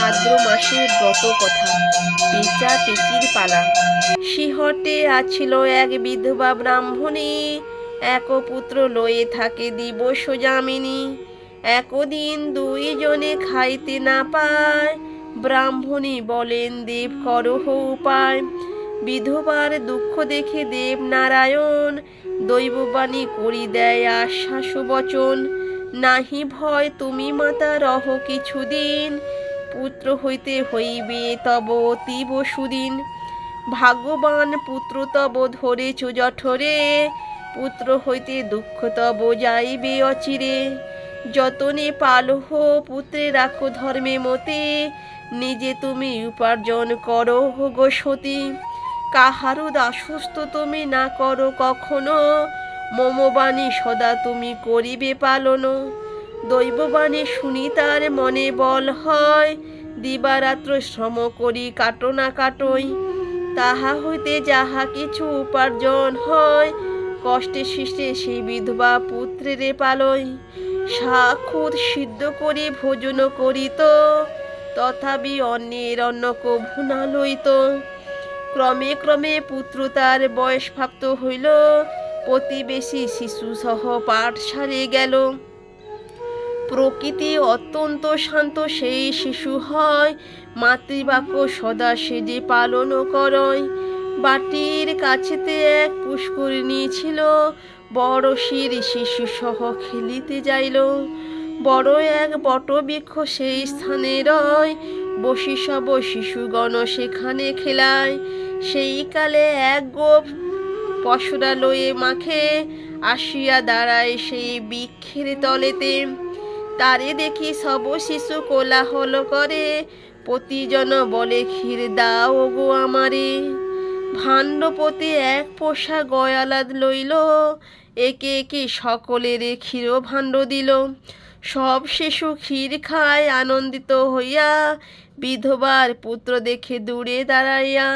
ভাদ্র মাসের ব্রত কথা। পেঁচা পেঁচির পালা। শিহটে আছিল এক বিধবা ব্রাহ্মণী। এক পুত্র লয়ে থাকে দিবস যামিনী। একদিন দুইজনে খাইতে না পায়। ব্রাহ্মণী বলেন, দেব, করহ উপায়। বিধবার দুঃখ দেখে দেব নারায়ণ, দৈববাণী করি দেয় আশ্বাস বচন। নাহি ভয়, তুমি মাতা, রহ কিছুদিন। পুত্র হইতে হইবে তব অতীব সুদিন। ভাগ্যবান পুত্র তব ধরেছ জঠরে পুত্র হইতে দুঃখ তব যাইবে অচিরে। যতনে পালহ পুত্রে রাখো ধর্মে মতে, নিজে তুমি উপার্জন করো গো সতী। কাহারও দাসস্থ তুমি না করো কখনো, মমবাণী সদা তুমি করিবে পালন। দৈববাণী শুনি তার মনে বল হয়, দিবারাত্র শ্রম করি কাটো না কাটোই। তাহা হইতে যাহা কিছু উপার্জন হয়, কষ্টে শিষ্টে সেই বিধবা পুত্রেরে পালয় সাক্ষুত সিদ্ধ করি, ভোজন করিত তথাপি অন্যের অন্ন কভু না লইত ক্রমে ক্রমে পুত্র তার বয়স প্রাপ্ত হইল, প্রতিবেশী শিশু সহ পাঠশালে গেল। প্রকৃতি অত্যন্ত শান্ত, সেই শিশু হয়। মাতৃবাক্য সদা সেজে পালন করয়। বাটির কাছেতে এক পুষ্করিণী ছিল। বড় শির শিশু সহ খেলিতে যাইল। বড় এক বটবৃক্ষ সেই স্থানে রয়। বসি সব শিশুগণ সেখানে খেলায়। সেই কালে এক গোপ পশুরা লয়ে মাখে। আসিয়া দাঁড়ায় সেই বৃক্ষের তলেতে। তারে দেখি সব শিশু কোলাহল করে। প্রতিজন বলে, ক্ষীর দাও গো আমারে। ভাণ্ডপতি এক পোষা গয়ালাদ লইল। একে একে সকলের ক্ষীর ভাণ্ড দিল। সব শিশু ক্ষীর খায় আনন্দিত হইয়া, বিধবার পুত্র দেখে দূরে দাঁড়াইয়া